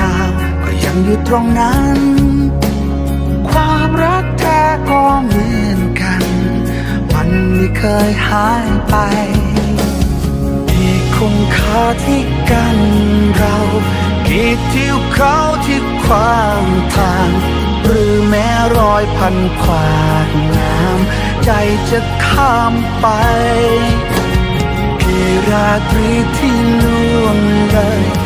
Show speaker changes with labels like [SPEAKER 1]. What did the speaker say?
[SPEAKER 1] ดาว ก็ยังอยู่ตรงนั้น ความรักแท้ก็เหมือนกัน มันไม่เคยหายไปมีคุณค่าที่กันเรากีดที่เขาที่ความทาง หรือแม้รอยพันขวากน้ำใจจะข้ามไปกี่ราตรีที่ล่วงเลย